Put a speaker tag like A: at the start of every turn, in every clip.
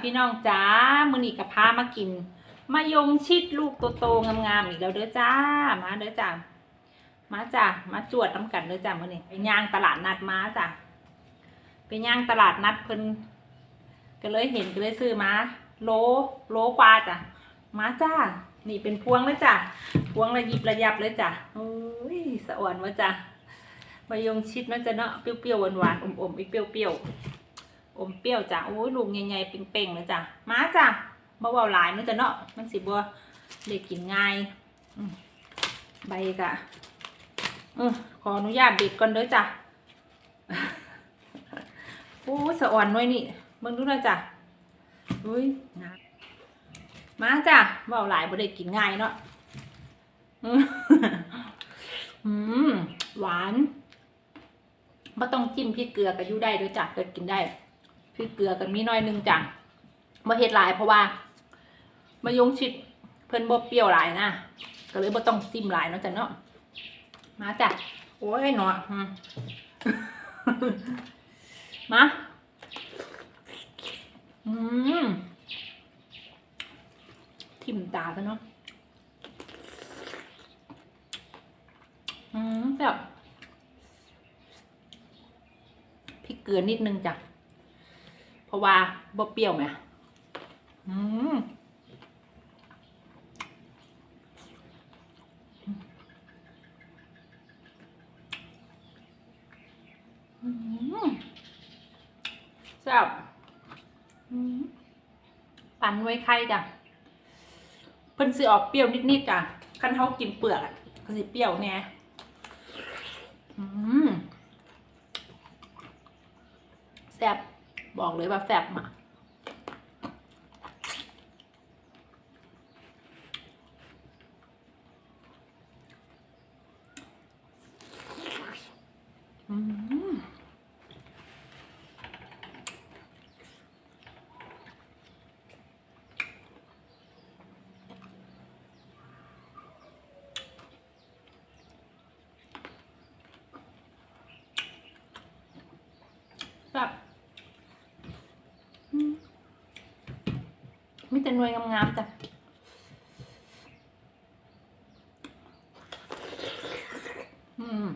A: พี่น้องจ้ามือนีกับพามากินมายงชิดลูกโตๆงามๆอีกแล้วเด้อจ้า มาเด้อจ้ามาจ้ามาจวดน้ำกันเด้อจ้ามือนี้ไปย่างตลาดนัดมาจ้าไปย่างตลาดนัดเพิ่นก็เลยเห็นก็เลยซื้อมาโลโลกว่าจ้ะมาจ้า นี่เป็นพวงเลยจ้ะพวงระยิบระยับเลยจ้ะโอ้ยสะอ่อนวะจ้ะมายงชิดเนาจ้ะเนาะเปรี้ยวๆหวานๆอมๆอีกเปรี้ยวๆ อมเปรี้ยวจ้ะโอ้ยลูกใหญ่ๆเป่งๆเลยจ้ะมาจ้ะบ่เบาหลายเนาะจ้ะเนาะมันสิบ่ได้กินง่ายใบกะเออขออนุญาตเด็ดก่อนเด้อจ้ะโอ้สะอ่อนน่อยนี่เบิ่งดูหนะจ้ะอุ้ยนะมาจ้ะเบาหลายบ่ได้กินง่ายเนาะอืมหวานไม่ต้องจิ้มพริกเกลือกับยูได้ด้วยจ้ะก็กินได้ พริกเกลือกันมีน้อยนึงจ้ะมาเฮ็ดหลายเพราะว่ามายงชิดเพิ่นบ่เปรี้ยวหลายนะก็เลยบ่ต้องจิ้มหลายเนาะจ้ะเนาะมาจ้ะโอ้ยหนออืมาอืมทิ่มตาซะเนาะอืมแบบพริกเกลือนิดนึงจ้ะ ราะว่าบ่เปรี้ยวไหมอืมอืมแซ่บอืมปั่นไว้ไข่จ้ะ เพิ่นสิออกเปรี้ยวนิดๆจ้ะ คันเขากินเปลือกอะก็สิเปรี้ยวแน่อืมแซ่บ บอกเลยว่าแซ่บมากอืมแซ่บอืมมี แต่หน่วยงามๆจ้ะอืม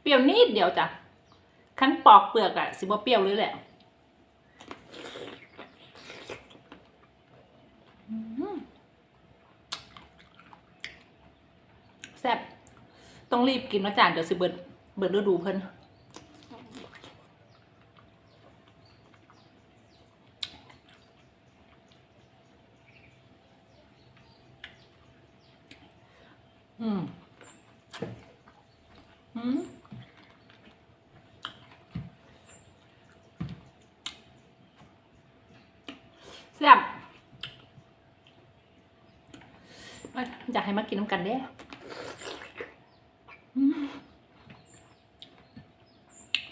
A: เปรี้ยวนิดเดียวจ้ะคั้นปอกเปลือกอะสิบ่เปรี้ยวเลยแหละอืมแซ่บต้องรีบกินนะจ้ะเดี๋ยวสิเบิดเบิดฤดูเพิ่น อืมอืมแซ่บมอยากให้มากินน้ำกันเด้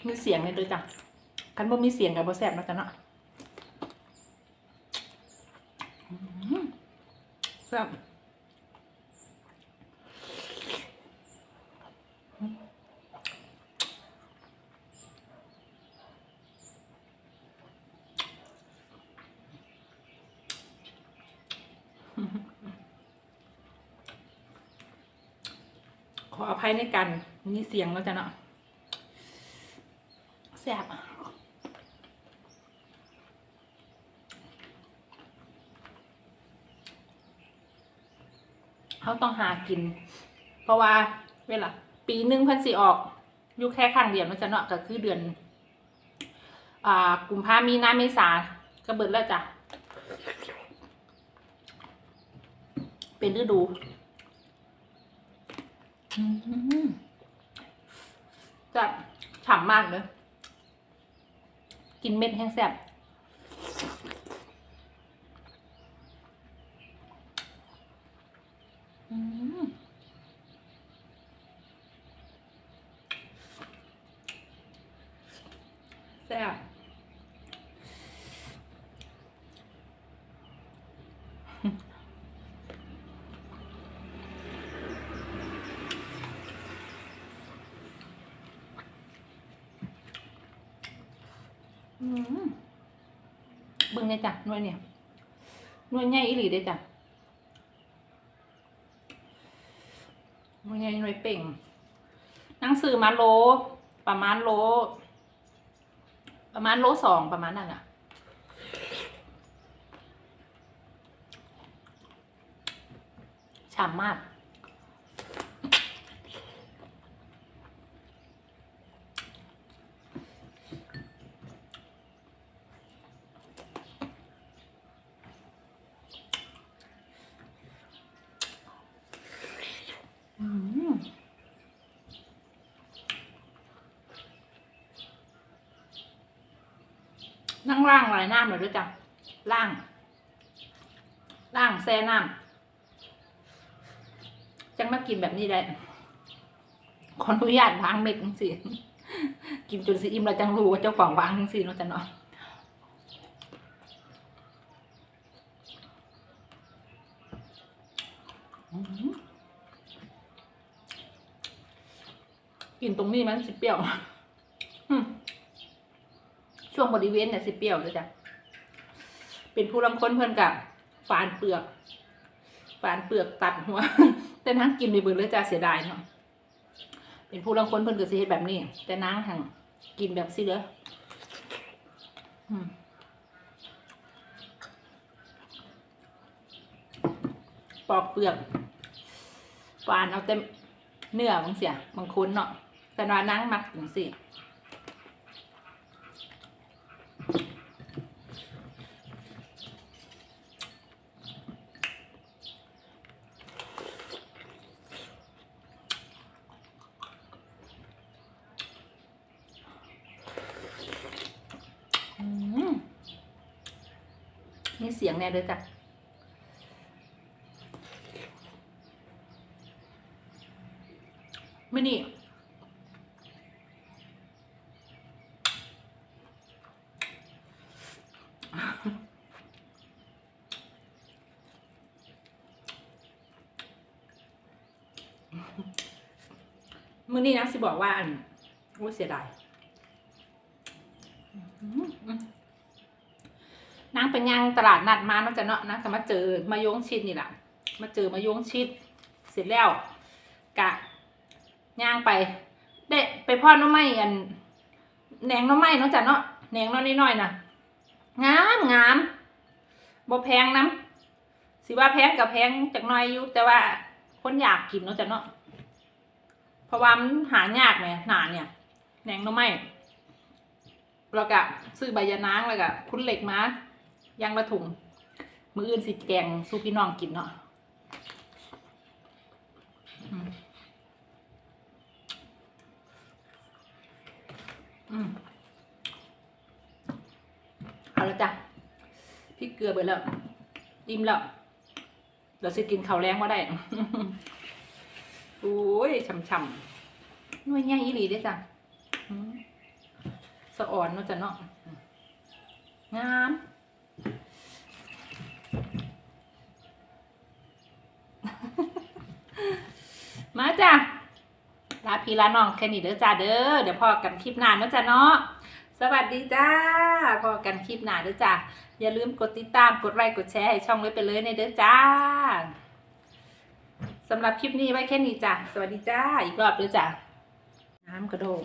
A: มีเสียงเลยด้วยจ้ะกันบ่มีเสียงกับบ่แซ่บนะจ้ะเนาะแซ่บ ขออภัยในการมีเสียงแล้วจ้ะเนาะแซ่บเขาต้องหากิน เพราะว่า เวลาปีหนึ่งพันสิออกอยู่แค่ครั้งเดียวนะจ๊ะเนาะก็คือเดือน อ่ากุมภามีนาเมษาก็เบิดแล้วจ้ะ เป็นฤดูจะฉ่ำมากเลย กินเม็ดแห้งแซ่บแซ่บ เบิ่งเลยจ้ะนวยเนี่ยนวยใหญ่อีหลีเด้จ้ะนวยใหญ่นวยเป่งหนังสือมาโล ประมาณโล ประมาณโลสองประมาณนั้นอะฉ่ำมาก อืมนั่ง ล่างลายน้ำเลยด้วยจ้ะล่าง ล่างแซ่น้ำจังมากินแบบนี้ได้ขออนุญาตวางเม็ดสิกินจนสิอิ่มเราจังรู้ว่าเจ้าของวางจังสิเนาะจ้ะเนาะอืมกินตรงนี้มันสิเปรี้ยว วงบริเวณเนี่ยสิเปรี้ยวเลยจ้ะเป็นผู้ลำค้นเพิ่อนกับฝานเปลือก ฝานเปลือกตัดหัว แต่นั่งกินไปเบิดเลยจ้ะเสียดายเนาะเป็นผู้ลำค้นเพิ่อนก็สิเฮ็ดแบบนี้ แต่นางทางกินแบบสิเด้ออืมปอกเปลือกฝานเอาแต่เนื้อบางเสียบางคนเนาะแต่ว่านั่งมักจังซี่ อืมมี เสียงแน่เลยจ้ะไม่นี่มื่อนี้นะสิบอกว่าอันโอ้เสียดาย นางเป็นยางตลาดนัดมาเนาะจะเนาะนางก็มาเจอมายงชิดนี่แหละมาเจอมายงชิด เสร็จแล้วกะย่างไปเด็ไปพ่อน้องไม้อันแหนงน้องไม้เนาะจ้ะเนาะแหนงน้อยน้อยนะงามงามบ่แพงน้ำสิว่าแพงกับแพงจากน้อยอยู่แต่ว่าคนอยากกินเนาะจ้ะเนาะเพราะว่ามันหายากไหมหนาเนี่ยแหนงน้องไม้แล้วก็ซื้อใบยะนางแล้วก็คุณเหล็กมา ย่างละถุง มืออื่นสิแกงสู้พี่น้องกินเนาะอือเอาละจ้ะพริกเกลือไปแล้วอิ่มแล้วเราจะกินข้าวแรงว่าได้โอ้ยช่ำๆหน่ยใหญ่อีหลีเด้จ้ะสะอ่อนเนาะจ้ะเนาะงาม มาจ้ะลาพี่ลาน้องแค่นี้เด้อจ้าเด้อเดี๋ยวพอกันคลิปหน้าเนาะจ้ะเนาะสวัสดีจ้าพอกันคลิปหน้าเด้อจ้าอย่าลืมกดติดตามกดไลค์กดแชร์ให้ช่องไว้ไปเลยในเด้อจ้าสำหรับคลิปนี้ไว้แค่นี้จ้ะสวัสดีจ้าอีกรอบเด้อจ้าน้ำกระโดด